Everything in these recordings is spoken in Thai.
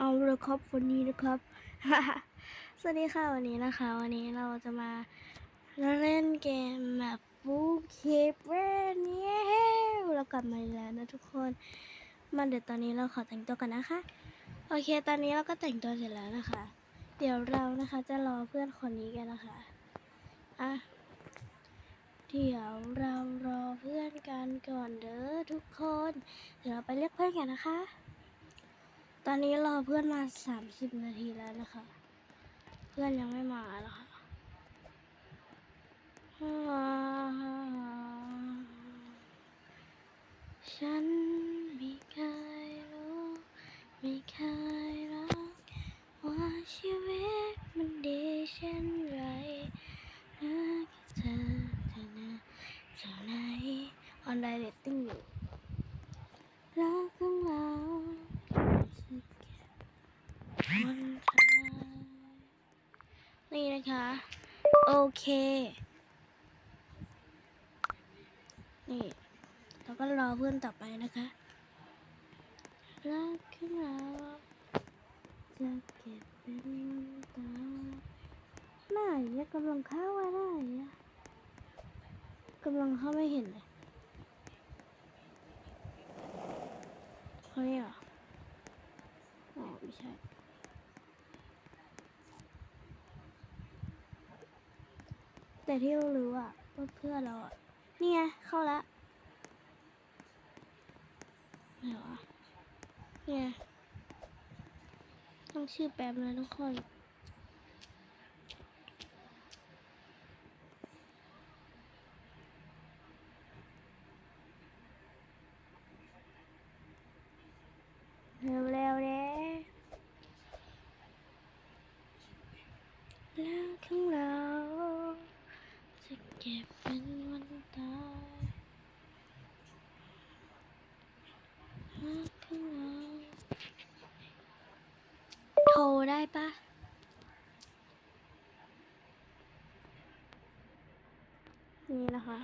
เอาละครับวันนี้นะครับ สวัสดีค่ะวันนี้นะคะ วันนี้เราจะมาเล่นเกมแบบบูเคเรนเย้เรากลับมาแล้วนะทุกคนมาเดี๋ยวตอนนี้เราขอแต่งตัวกันนะคะ โอเค ตอนนี้เราก็แต่งตัวเสร็จแล้วนะคะ เดี๋ยวเรานะคะจะรอเพื่อนคนนี้กันนะคะอะเดี๋ยวเรารอเพื่อนกันก่อนเด้อทุกคน เดี๋ยวเราไปเรียกเพื่อนกันนะคะ ตอนนี้รอเพื่อนมาสามสิบนาทีแล้วนะคะ เพื่อนยังไม่มาหรอกค่ะฉันไม่เคยรู้ไม่เคยรักว่าชีวิตมันดีเช่นไรรักเธอเธอนะเท่าไหนออนไลน์เรตติ้งอยู่รักของเรา นี่นะคะ โอเค นี่เราก็รอเพื่อนต่อไปนะคะรักของเราจะเก็บเป็นวันตายไหนอะกำลังเข้าอะไรอะกำลังเข้าไม่เห็นเลยเขาเนี่ยหรออ๋อไม่ใช่ แต่ที่เรารู้อะว่าเพื่อนเราอะนี่ไงเข้าแล้วไหนวะเนี่ยต้องชื่อแป๊บนะทุกคน เร็วเร็วๆเด้แล้วของเรา จะเก็บเป็นวันตายรักของเราโทรได้ปะนี่นะคะ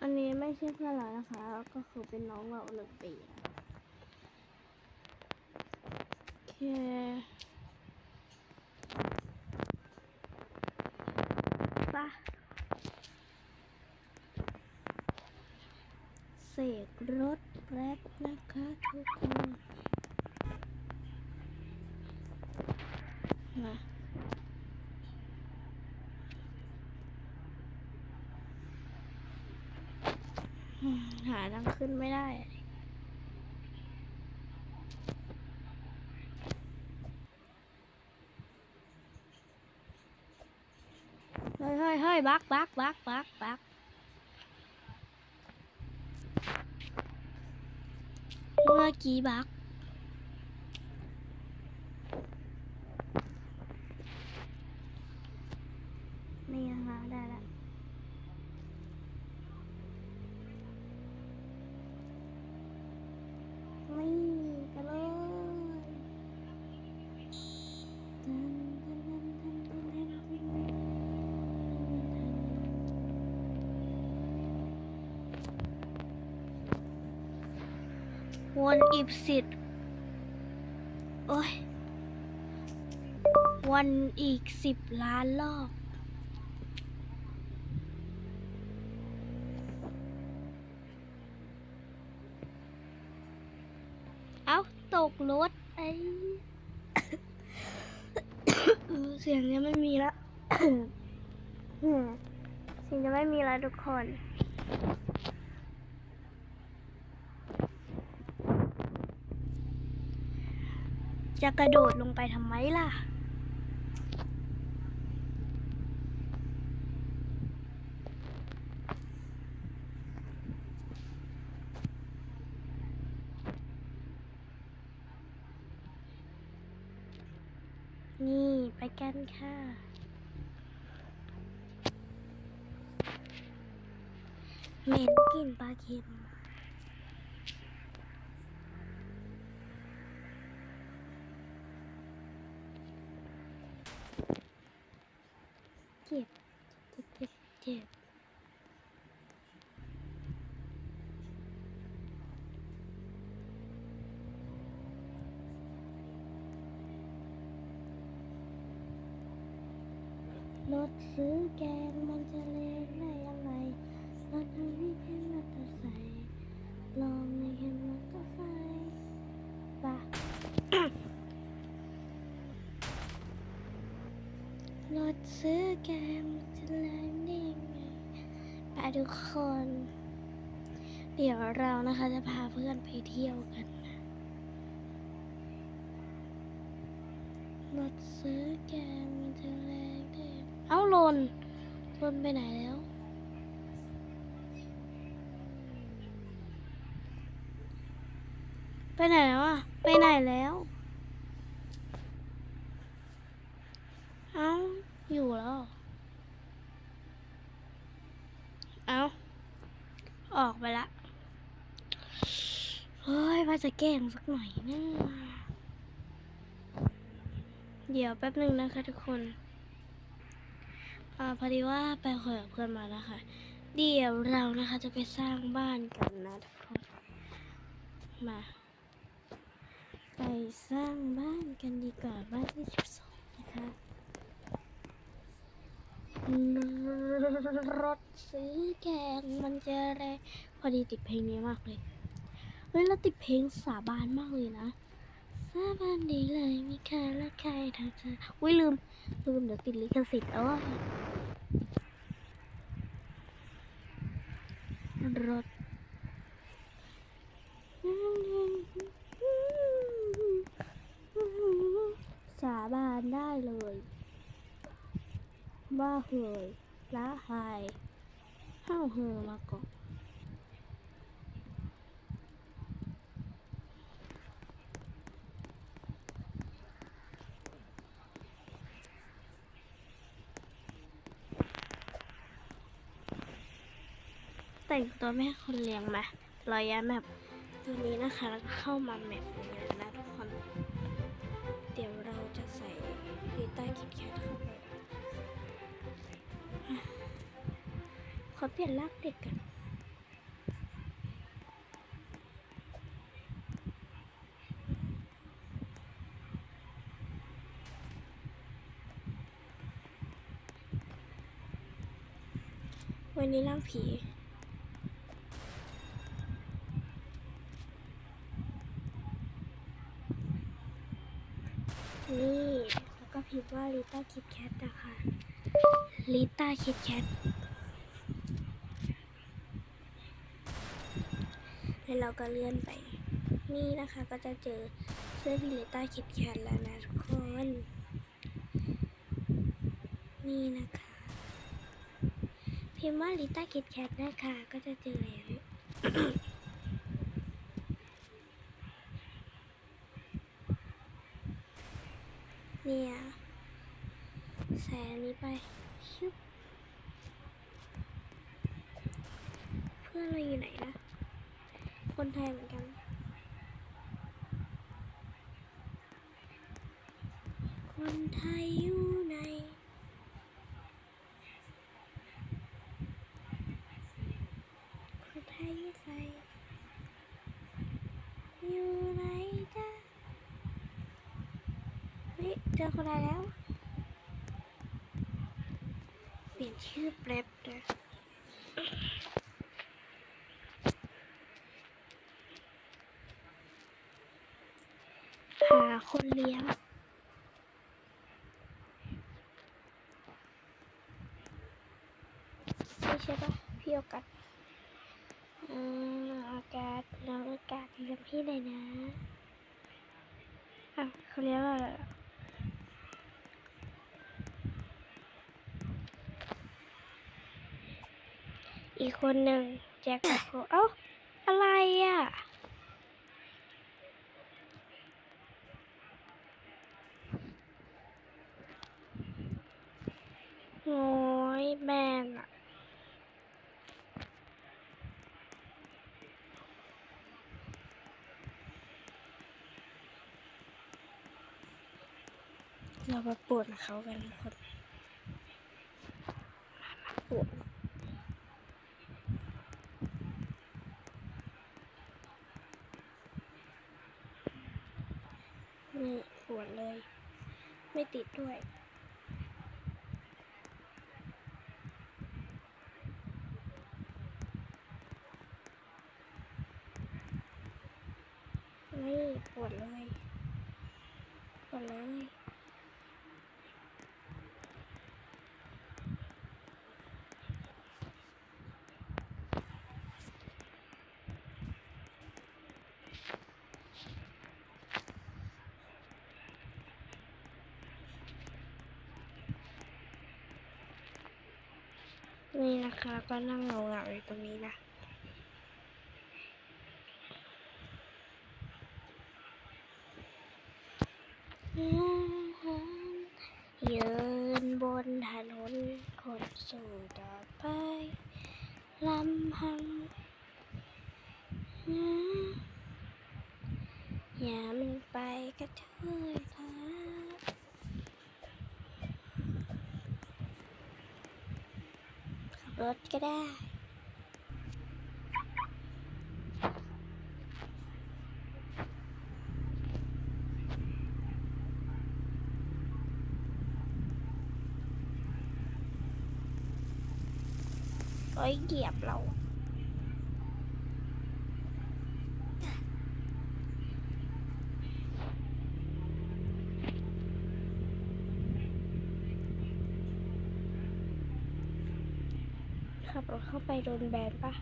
อันนี้ไม่ ใช่เพื่อนเรานะคะ ก็คือเป็นน้องเราหนึ่งปีนะโอเคปะเสกรถแป๊บนะคะทุกคนมาอืมหา ทางขึ้นไม่ได้เฮ้ยเฮ้ยเฮ้ยบักบักบักบักบักเมื่อกี้บักนี่นะคะได้แล้วนี่กันเลยตันตันตันตันตันตันตัน วนอีกสิบโอ้ย วันอีกสิบล้านรอบเอ้าตกรถไอ้เสียงจะไม่มีละเสียงจะไม่มีล้วทุกคน จะกระโดดลงไปทำไมล่ะ นี่ไปกันค่ะเหม็นกลิ่นปลาเค็ม จ็บเจ็บเจ็บรถซื้อแกงมันจะเล รถซื้อแกมจะแรงได้ยังไงไปทุกคน เดี๋ยวเรานะคะจะพาเพื่อนไปเที่ยวกันนะรถซื้อแกมมันจะแรงได้เอ้าลนลนไปไหนแล้วไปไหนแล้วอะ ไปไหนแล้ว เอ้า อยู่แล้ว เอ้าออกไปละเฮ้ยว่าจะแกล้งสักหน่อยนะเดี๋ยวแป๊บหนึ่งนะคะทุกคนอ่าพอดีว่าไปคุยกับเพื่อนมาแล้วค่ะ เดี๋ยวเรานะคะจะไปสร้างบ้านกันนะทุกคน มา ไปสร้างบ้านกันดีกว่าบ้านที่สิบสองนะคะ รถซื้อแกงมันจะแรพอดีติดเพลงนี้มากเลยเฮ้ยเราติดเพลงสาบานมากเลยนะ สาบานดีเลยมีใครและใครทางเธออุ้ยลืม ลืมเดี๋ยวติดลิขสิทธิ์เอารถ สาบานได้เลย ว่า เหยละหายห้าวเหอมาก่อนแต่งตัวแม่คนเลี้ยงไหมรอยย้ายแมปตัวนี้นะคะ แล้วก็เข้ามาแมปนี้ อเปลี่ยนลากเด็กกันวันนี้ร่างผีนี่แล้วก็พิมพ์ว่าลิต้าคิดแคทนะคะลิต้าคิดแคท แล้วเราก็เลื่อนไป นี่นะคะก็จะเจอเสื้อพิเลต้าคิดแคทแล้วนะทุกคน นี่นะคะพิมพ์ว่าลิต้าคิดแคทนะคะก็จะเจอแล้วเนี่ยใส่อันนี้ไปชุบเพื่อนเราอยู่ไหนนะ คนไทยเหมือนกัน คนไทยอยู่ไหนคนไทยอยู่อยู่ไหนจ๊ะเฮ้ยเจอคนไทยแล้ว เปลี่ยนชื่อแป๊บนะ หา คนเลี้ยงไม่ใช่ปะพี่โอกาสอืมอากาศน้องอากาศเลี้ยงพี่หน่อยนะอะเขาเรียกว่าอะไรอีกคนหนึ่งแจ็คกับโคเอ้า อะไรอะ โอ้ยแบนอะเรา มาปวดเขากันทุกคนวดนี่ปวดเลย ไม่ติดด้วย นี่ปวดเลยปวดเลย นี่นะคะ ก็นั่งเหงาๆอยู่ตรงนี้นะยืนบนถนนคนสู่ต่อไปลำพังนะอย่ามันไปกระเทยค่ะ ขับ รถก็ได้ไอ้ยเหยียบเรา เข้าไปโดนแบนปะ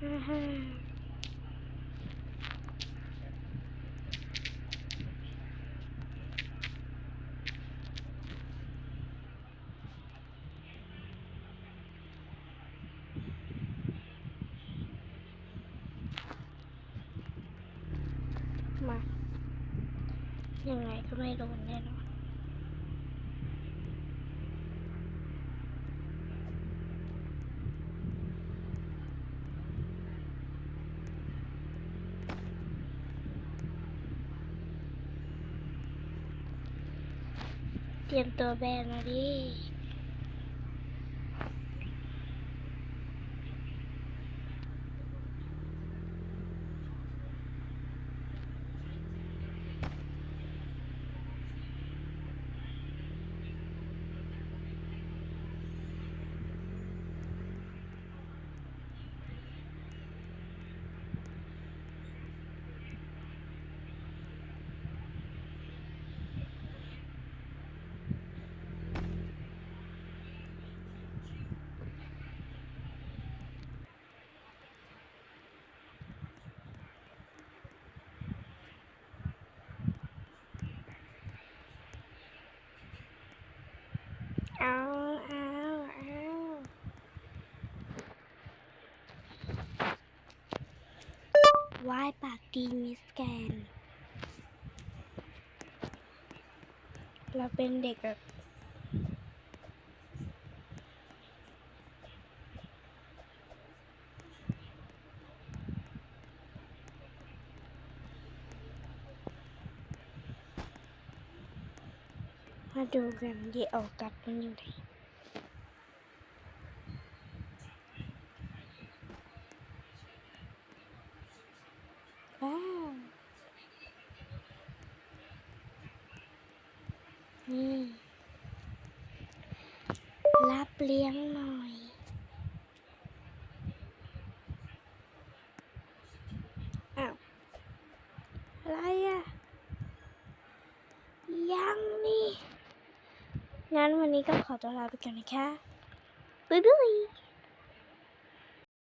ฮ่าฮ่ามา ยัง ไงก็ไม่โดนแน่นอนเตรียมตัวแบนมาดิ เอาเอาเอา วายปากดีมิสแกน เราเป็นเด็กแบบมาดูกันเดี๋ยวออกกัดมันอยู่ไหนว้าว นี่ รับ เลี้ยงหน่อย อ้าว อะไรอะ ยังนี่ งั้นวันนี้ก็ขอตัวลาไปก่อนนะคะ บ๊ายบาย